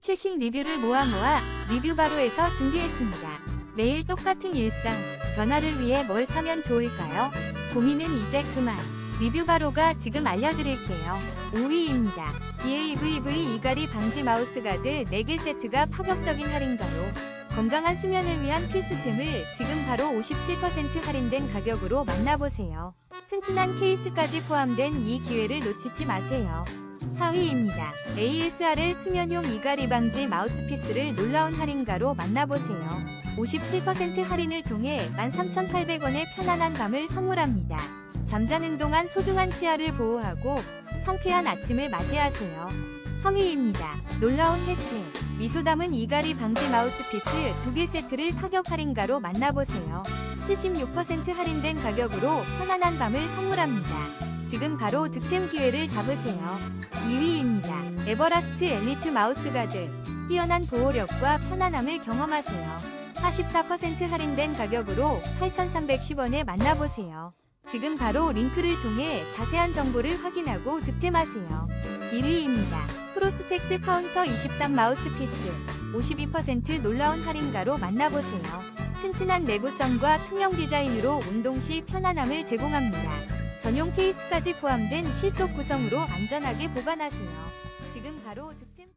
최신 리뷰를 모아 모아 리뷰 바로에서 준비했습니다. 매일 똑같은 일상, 변화를 위해 뭘 사면 좋을까요? 고민은 이제 그만. 리뷰 바로가 지금 알려드릴게요. 5위입니다. DAVV 이갈이 방지 마우스 가드 4개 세트가 파격적인 할인가로 건강한 수면을 위한 필수템을 지금 바로 57% 할인된 가격으로 만나보세요. 튼튼한 케이스까지 포함된 이 기회를 놓치지 마세요. 4위입니다. ASRL 수면용 이갈이 방지 마우스피스를 놀라운 할인가로 만나보세요. 57% 할인을 통해 13,800원의 편안한 밤을 선물합니다. 잠자는 동안 소중한 치아를 보호하고 상쾌한 아침을 맞이하세요. 3위입니다. 놀라운 혜택. 미소 담은 이갈이 방지 마우스피스 2개 세트를 파격 할인가로 만나보세요. 76% 할인된 가격으로 편안한 밤을 선물합니다. 지금 바로 득템 기회를 잡으세요. 2위입니다. 에버라스트 엘리트 마우스 가드. 뛰어난 보호력과 편안함을 경험하세요. 44% 할인된 가격으로 8,310원에 만나보세요. 지금 바로 링크를 통해 자세한 정보를 확인하고 득템하세요. 1위입니다. 프로스펙스 카운터 23 마우스피스 52% 놀라운 할인가로 만나보세요. 튼튼한 내구성과 투명 디자인으로 운동 시 편안함을 제공합니다. 전용 케이스까지 포함된 실속 구성으로 안전하게 보관하세요. 지금 바로 득템